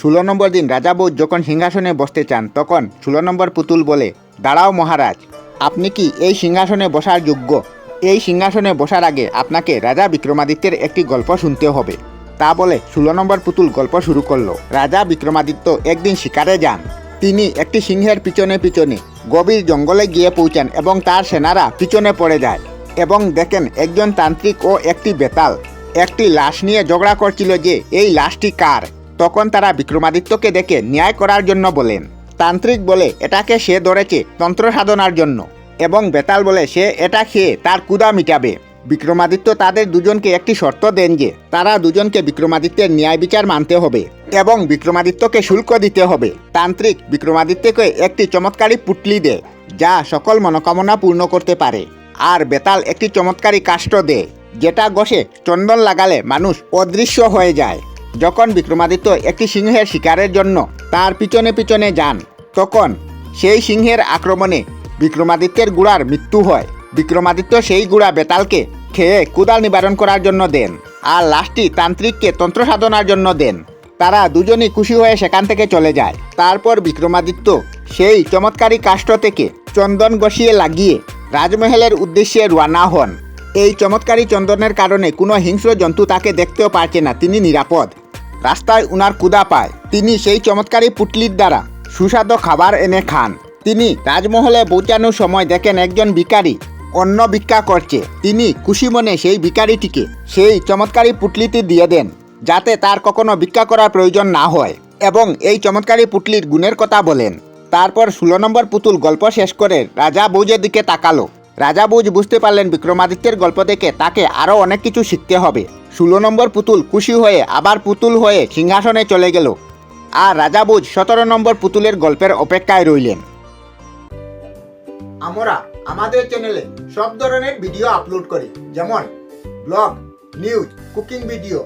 ষোলো নম্বর দিন রাজা বউ যখন সিংহাসনে বসতে চান, তখন ষোলো নম্বর পুতুল বলে, দাঁড়াও মহারাজ, আপনি কি এই সিংহাসনে বসার যোগ্য? এই সিংহাসনে বসার আগে আপনাকে রাজা বিক্রমাদিত্যের একটি গল্প শুনতে হবে। তা বলে ষোলো নম্বর পুতুল গল্প শুরু করল। রাজা বিক্রমাদিত্য একদিন শিকারে যান। তিনি একটি সিংহের পিছনে পিছনে গভীর জঙ্গলে গিয়ে পৌঁছান এবং তার সেনারা পিছনে পড়ে যায় এবং দেখেন একজন তান্ত্রিক ও একটি বেতাল। একটি লাশ নিয়ে ঝগড়া করছিল যে, এই লাশটি কার? তখন তারা বিক্রমাদিত্যকে দেখে ন্যায় করার জন্য বলেন। তান্ত্রিক বলে, এটাকে সে ধরেছে তন্ত্র সাধনার জন্য এবং বেতাল বলে, সে এটা খেয়ে তার কুদা মিটাবে। বিক্রমাদিত্য তাদের দুজনকে একটি শর্ত দেন যে, তারা দুজনকে বিক্রমাদিত্যের ন্যায় বিচার মানতে হবে এবং বিক্রমাদিত্যকে শুল্ক দিতে হবে। তান্ত্রিক বিক্রমাদিত্যকে একটি চমৎকারী পুটলি দেয়, যা সকল মনোকামনা পূর্ণ করতে পারে। আর বেতাল একটি চমৎকারী কাষ্ঠ দেয়, যেটা গসে চন্দন লাগালে মানুষ অদৃশ্য হয়ে যায়। যখন বিক্রমাদিত্য একটি সিংহের শিকারের জন্য তার পিছনে পিছনে যান, তখন সেই সিংহের আক্রমণে বিক্রমাদিত্যের গুড়ার মৃত্যু হয়। বিক্রমাদিত্য সেই গুড়া বেতালকে খেয়ে কুদাল নিবারণ করার জন্য দেন আর লাশটি তান্ত্রিককে তন্ত্র সাধনার জন্য দেন। তারা দুজনই খুশি হয়ে সেখান থেকে চলে যায়। তারপর বিক্রমাদিত্য সেই চমৎকারী কাষ্ঠ থেকে চন্দন গসিয়ে লাগিয়ে রাজমহলের উদ্দেশ্যে রওনা হন। এই চমৎকারী চন্দনের কারণে কোনো হিংস্র জন্তু তাকে দেখতেও পারছে না। তিনি নিরাপদ। রাস্তায় উনার কুদা পায়। তিনি সেই চমৎকারী পুটলির দ্বারা সুস্বাদু খাবার এনে খান। তিনি রাজমহলে পৌঁছানোর সময় দেখেন একজন ভিখারি অন্ন ভিক্ষা করছে। তিনি খুশি মনে সেই ভিখারিটিকে সেই চমৎকারী পুটলিটি দিয়ে দেন, যাতে তার কখনো ভিক্ষা করার প্রয়োজন না হয় এবং এই চমৎকারী পুটলির গুণের কথা বলেন। তারপর ষোলো নম্বর পুতুল গল্প শেষ করে রাজা বৌজের দিকে তাকালো। রাজা বুঝ বুঝতে পারলেন বিক্রমাদিত্যের গল্প থেকে তাকে আরও অনেক কিছু শিখতে হবে। ষোলো নম্বর পুতুল খুশি হয়ে আবার পুতুল হয়ে সিংহাসনে চলে গেল। আর রাজা বুঝ সতেরো নম্বর পুতুলের গল্পের অপেক্ষায় রইলেন। আমরা আমাদের চ্যানেলে সব ধরনের ভিডিও আপলোড করি, যেমন ব্লগ নিউজ কুকিং ভিডিও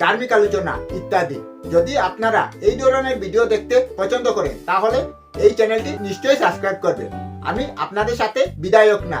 ধার্মিক আলোচনা ইত্যাদি। যদি আপনারা এই ধরনের ভিডিও দেখতে পছন্দ করেন, তাহলে এই চ্যানেলটি নিশ্চয়ই সাবস্ক্রাইব করবেন। আমি আপনাদের সাথে বিদায়ক না।